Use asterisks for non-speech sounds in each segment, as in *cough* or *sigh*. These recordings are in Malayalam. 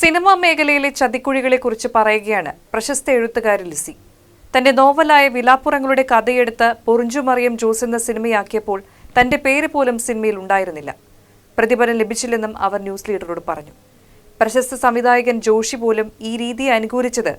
സിനിമാ മേഖലയിലെ ചതിക്കുഴികളെക്കുറിച്ച് പറയുകയാണ് പ്രശസ്ത എഴുത്തുകാരി ലിസി. തന്റെ നോവലായ വിലാപ്പുറങ്ങളുടെ കഥയെടുത്ത് പൊറിഞ്ചുമറിയം ജോസ് എന്ന സിനിമയാക്കിയപ്പോൾ തന്റെ പേര് പോലും സിനിമയിൽ ഉണ്ടായിരുന്നില്ല. പ്രതിഫലം ലഭിച്ചില്ലെന്നും അവർ ന്യൂസ് ലീഡറോട് പറഞ്ഞു. പ്രശസ്ത സംവിധായകൻ ജോഷി പോലും ഈ രീതിയെ അനുകൂലിച്ചത്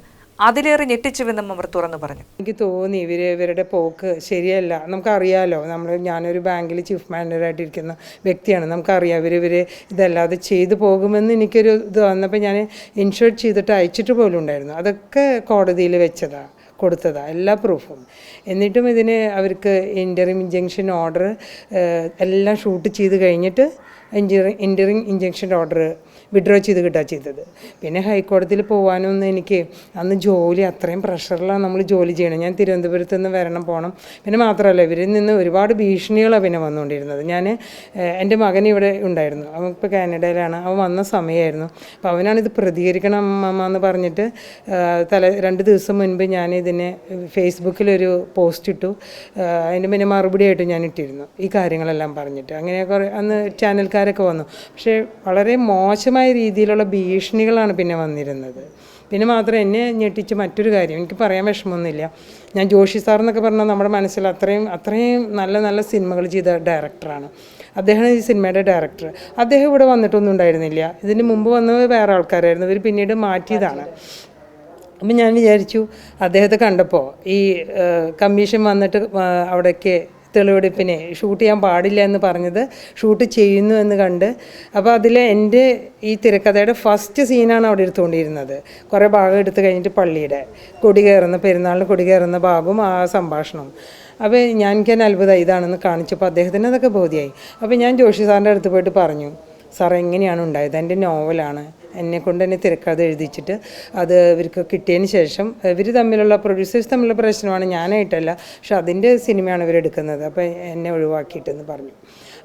അതിലേറെ ഞെട്ടിച്ചുവെന്നും അവർ തുറന്നു പറഞ്ഞു. എനിക്ക് തോന്നി ഇവർ ഇവരുടെ പോക്ക് ശരിയല്ല. നമുക്കറിയാലോ നമ്മൾ ഞാനൊരു ബാങ്കിൽ ചീഫ് മാനേജറായിട്ടിരിക്കുന്ന വ്യക്തിയാണ്. നമുക്കറിയാം ഇവർ ഇവർ ഇതല്ലാതെ ചെയ്തു പോകുമെന്ന് എനിക്കൊരു ഇത് വന്നപ്പോൾ ഞാൻ ഇൻഷുർ ചെയ്തിട്ട് അയച്ചിട്ട് പോലും ഉണ്ടായിരുന്നു. അതൊക്കെ കോടതിയിൽ വെച്ചതാണ് കൊടുത്തതാ എല്ലാ പ്രൂഫും. എന്നിട്ടും ഇതിന് അവർക്ക് ഇന്റർ ഇഞ്ചക്ഷൻ ഓർഡർ എല്ലാം ഷൂട്ട് ചെയ്ത് കഴിഞ്ഞിട്ട് ഇഞ്ചറി എന്ററിങ് ഇഞ്ചക്ഷൻ ഓർഡർ വിഡ്രോ ചെയ്ത് കിട്ടുക ചെയ്തത്. പിന്നെ ഹൈക്കോടതിയിൽ പോകാനൊന്നും എനിക്ക് അന്ന് ജോലി അത്രയും പ്രഷറിലാണ് നമ്മൾ ജോലി ചെയ്യണം. ഞാൻ തിരുവനന്തപുരത്ത് നിന്ന് വരണം പോകണം പിന്നെ മാത്രമല്ല ഇവരിൽ നിന്ന് ഒരുപാട് ഭീഷണികളാണ് പിന്നെ വന്നുകൊണ്ടിരുന്നത്. ഞാൻ എന്റെ മകൻ ഇവിടെ ഉണ്ടായിരുന്നു. അവൻ ഇപ്പോൾ കാനഡയിലാണ്. അവൻ വന്ന സമയമായിരുന്നു അപ്പോൾ അവനാണിത് പ്രതികരിക്കണം അമ്മ എന്ന് പറഞ്ഞിട്ട് തല രണ്ട് ദിവസം മുൻപ് ഞാൻ ഇതിനെ ഫേസ്ബുക്കിലൊരു പോസ്റ്റ് ഇട്ടു അതിന്റെ പിന്നെ മറുപടി ആയിട്ട് ഞാൻ ഇട്ടിരുന്നു. ഈ കാര്യങ്ങളെല്ലാം പറഞ്ഞിട്ട്. അങ്ങനെ കുറേ അന്ന് ചാനൽക്കാരൊക്കെ വന്നു. പക്ഷേ വളരെ മോശമായ രീതിയിലുള്ള ഭീഷണികളാണ് പിന്നെ വന്നിരുന്നത്. പിന്നെ മാത്രം എന്നെ ഞെട്ടിച്ച് മറ്റൊരു കാര്യം എനിക്ക് പറയാൻ വിഷമമൊന്നുമില്ല. ഞാൻ ജോഷി സാർ എന്നൊക്കെ പറഞ്ഞാൽ നമ്മുടെ മനസ്സിൽ അത്രയും അത്രയും നല്ല നല്ല സിനിമകൾ ചെയ്ത ഡയറക്ടറാണ്. അദ്ദേഹമാണ് ഈ സിനിമയുടെ ഡയറക്ടർ. അദ്ദേഹം ഇവിടെ വന്നിട്ടൊന്നും ഉണ്ടായിരുന്നില്ല. ഇതിന് മുമ്പ് വന്നത് വേറെ ആൾക്കാരായിരുന്നു. ഇവർ പിന്നീട് മാറ്റിയതാണ്. അപ്പം ഞാൻ വിചാരിച്ചു അദ്ദേഹത്തെ കണ്ടപ്പോൾ ഈ കമ്മീഷൻ വന്നിട്ട് അവിടേക്ക് തെളിവെടുപ്പിനെ ഷൂട്ട് ചെയ്യാൻ പാടില്ല എന്ന് പറഞ്ഞത് ഷൂട്ട് ചെയ്യുന്നു എന്ന് കണ്ട്. അപ്പോൾ അതിൽ എന്റെ ഈ തിരക്കഥയുടെ ഫസ്റ്റ് സീനാണ് അവിടെ എടുത്തുകൊണ്ടിരുന്നത്. കുറേ ഭാഗം എടുത്തു കഴിഞ്ഞിട്ട് പള്ളിയുടെ കൊടി കയറുന്ന പെരുന്നാളിന് കൊടി കയറുന്ന ഭാഗവും ആ സംഭാഷണവും. അപ്പോൾ ഞാൻ എനിക്ക് തന്നെ അത്ഭുതം ഇതാണെന്ന് കാണിച്ചപ്പോൾ അദ്ദേഹത്തിന് അതൊക്കെ ബോധ്യമായി അപ്പോൾ ഞാൻ ജോഷി സാറിന്റെ അടുത്ത് പോയിട്ട് പറഞ്ഞു സാർ എങ്ങനെയാണ് ഉണ്ടായത്? എന്റെ നോവലാണ്. എന്നെ കൊണ്ട് തന്നെ തിരക്കഥ എഴുതിച്ചിട്ട് അത് ഇവർക്ക് കിട്ടിയതിന് ശേഷം ഇവർ തമ്മിലുള്ള പ്രൊഡ്യൂസേഴ്സ് തമ്മിലുള്ള പ്രശ്നമാണ്. ഞാനായിട്ടല്ല. പക്ഷെ അതിന്റെ സിനിമയാണ് ഇവർ എടുക്കുന്നത്. അപ്പോൾ എന്നെ ഒഴിവാക്കിയിട്ടെന്ന് പറഞ്ഞു.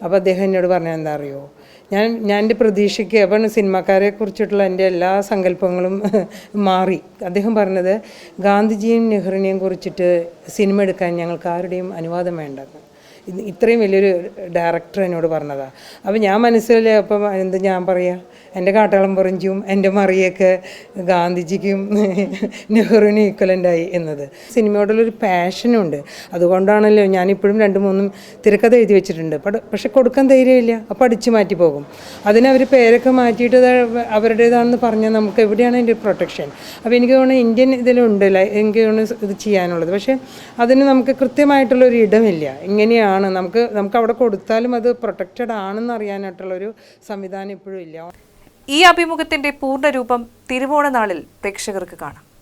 അപ്പോൾ അദ്ദേഹം എന്നോട് പറഞ്ഞാൽ എന്താ അറിയോ? ഞാൻ ഞാൻ എന്റെ പ്രതീക്ഷയ്ക്ക് അപ്പം സിനിമാക്കാരെ കുറിച്ചിട്ടുള്ള എന്റെ എല്ലാ സങ്കല്പങ്ങളും *laughs* മാറി. അദ്ദേഹം പറഞ്ഞത് ഗാന്ധിജിയും നെഹ്റുവിനെയും കുറിച്ചിട്ട് സിനിമ എടുക്കാൻ ഞങ്ങൾക്ക് ആരുടെയും അനുവാദം വേണ്ടെന്ന്. ഇത്രയും വലിയൊരു ഡയറക്ടർ എന്നോട് പറഞ്ഞതാണ് അപ്പോൾ ഞാൻ മനസ്സിൽ അപ്പം എന്ത് ഞാൻ പറയാ? എന്റെ കാട്ടാളം പറഞ്ചും എന്റെ മറിയൊക്കെ ഗാന്ധിജിക്കും *laughs* നെഹ്റുവിനും ഈക്വലന്റായി എന്നത്. സിനിമയോടുള്ളൊരു പാഷനുണ്ട് അതുകൊണ്ടാണല്ലോ ഞാനിപ്പോഴും രണ്ട് മൂന്നും തിരക്കഥ എഴുതി വെച്ചിട്ടുണ്ട്. പക്ഷെ കൊടുക്കാൻ ധൈര്യമില്ല. അപ്പോൾ അടിച്ചു മാറ്റി പോകും. അതിനവർ പേരൊക്കെ മാറ്റിയിട്ട് അവരുടേതാണെന്ന് പറഞ്ഞാൽ നമുക്ക് എവിടെയാണ് അതിന്റെ പ്രൊട്ടക്ഷൻ അപ്പോൾ എനിക്ക് തോന്നുന്നു ഇന്ത്യൻ ഇതിലുണ്ടല്ലോ എനിക്ക് തോന്നുന്നു ഇത് ചെയ്യാനുള്ളത്. പക്ഷേ അതിന് നമുക്ക് കൃത്യമായിട്ടുള്ളൊരു ഇടമില്ല. ഇങ്ങനെയാണ് നമുക്ക് നമുക്ക് അവിടെ കൊടുത്താലും അത് പ്രൊട്ടക്റ്റഡ് ആണെന്ന് അറിയാനായിട്ടുള്ളൊരു സംവിധാനം ഇപ്പോഴും ഇല്ല. ഈ അഭിമുഖത്തിന്റെ പൂർണരൂപം രൂപം തിരുവോണനാളിൽ പ്രേക്ഷകർക്ക് കാണാം.